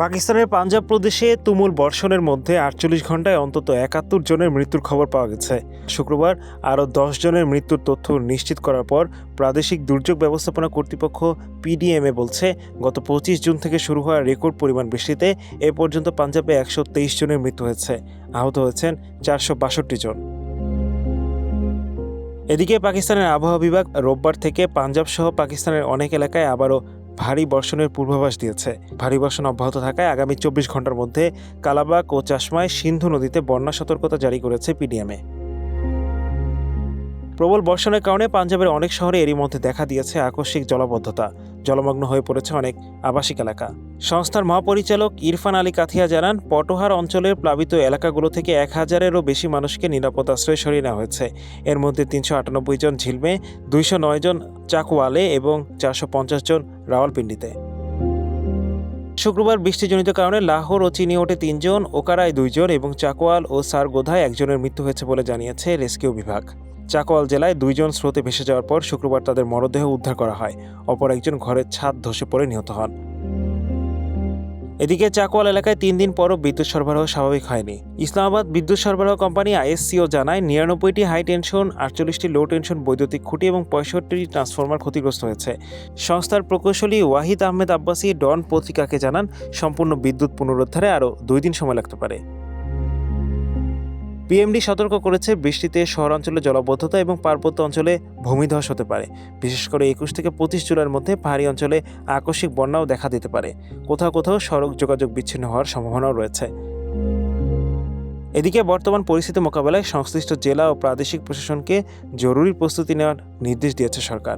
পাকিস্তানের পাঞ্জাব প্রদেশে তুমুল বর্ষণের মধ্যে আটচল্লিশ ঘন্টায় অন্তত একাত্তর জনের মৃত্যুর খবর পাওয়া গেছে। শুক্রবার আরও দশ জনের মৃত্যুর তথ্য নিশ্চিত করার পর প্রাদেশিক দুর্যোগ ব্যবস্থাপনা কর্তৃপক্ষ পিডিএমএ বলছে, গত পঁচিশ জুন থেকে শুরু হওয়া রেকর্ড পরিমাণ বৃষ্টিতে এ পর্যন্ত পাঞ্জাবে একশো তেইশ জনের মৃত্যু হয়েছে। আহত হয়েছেন চারশো বাষট্টি জন। এদিকে পাকিস্তানের আবহাওয়া বিভাগ রোববার থেকে পাঞ্জাব সহ পাকিস্তানের অনেক এলাকায় আবারও ভারী বর্ষণের পূর্বাভাস দিয়েছে। ভারী বর্ষণ অব্যাহত থাকায় আগামী চব্বিশ ঘণ্টার মধ্যে কালাবাগ ও চাশমায় সিন্ধু নদীতে বন্যা সতর্কতা জারি করেছে পিডিএমএ প্রবল বর্ষণের কারণে পাঞ্জাবের অনেক শহরে এরই মধ্যে দেখা দিয়েছে আকস্মিক জলাবদ্ধতা। জলমগ্ন হয়ে পড়েছে অনেক আবাসিক এলাকা। সংস্থার মহাপরিচালক ইরফান আলী কাথিয়া জানান, পটোহার অঞ্চলের প্লাবিত এলাকাগুলো থেকে এক হাজারেরও বেশি মানুষকে নিরাপদ আশ্রয় সরিয়ে নেওয়া হয়েছে। এর মধ্যে তিনশো আটানব্বই জন ঝিলমে, দুইশো নয় জন চাকুয়ালে এবং চারশো পঞ্চাশ জন রাওয়ালপিন্ডিতে। শুক্রবার বৃষ্টিজনিত কারণে লাহোর ও চিনিওটে তিনজন, ওকারায় দুইজন এবং চাকোয়াল ও সারগোধায় একজনের মৃত্যু হয়েছে বলে জানিয়েছে রেস্কিউ বিভাগ। চাকোয়াল জেলায় দুইজন স্রোতে ভেসে যাওয়ার পর শুক্রবার তাদের মরদেহ উদ্ধার করা হয়। অপর একজন ঘরের ছাদ ধসে পড়ে নিহত হন। এদিকে চাকওয়াল এলাকায় তিন দিন পরও বিদ্যুৎ সরবরাহ স্বাভাবিক হয়নি। ইসলামাবাদ বিদ্যুৎ সরবরাহ কোম্পানি আইএসসিও জানায়, নিরানব্বইটি হাই টেনশন, আটচল্লিশটি লো টেনশন, বৈদ্যুতিক খুঁটি এবং পঁয়ষট্টি ট্রান্সফরমার ক্ষতিগ্রস্ত হয়েছে। সংস্থার প্রকৌশলী ওয়াহিদ আহমেদ আব্বাসী ডন পত্রিকাকে জানান, সম্পূর্ণ বিদ্যুৎ পুনরুদ্ধারে আরও দুই দিন সময় লাগতে পারে। পিএমডি সতর্ক করেছে, বৃষ্টিতে শহরাঞ্চলে জলাবদ্ধতা এবং পার্বত্য অঞ্চলে ভূমিধস হতে পারে। বিশেষ করে একুশ থেকে পঁচিশ জুলাইয়ের মধ্যে পাহাড়ি অঞ্চলে আকস্মিক বন্যাও দেখা দিতে পারে। কোথাও কোথাও সড়ক যোগাযোগ বিচ্ছিন্ন হওয়ার সম্ভাবনাও রয়েছে। এদিকে বর্তমান পরিস্থিতি মোকাবেলায় সংশ্লিষ্ট জেলা ও প্রাদেশিক প্রশাসনকে জরুরি প্রস্তুতি নেওয়ার নির্দেশ দিয়েছে সরকার।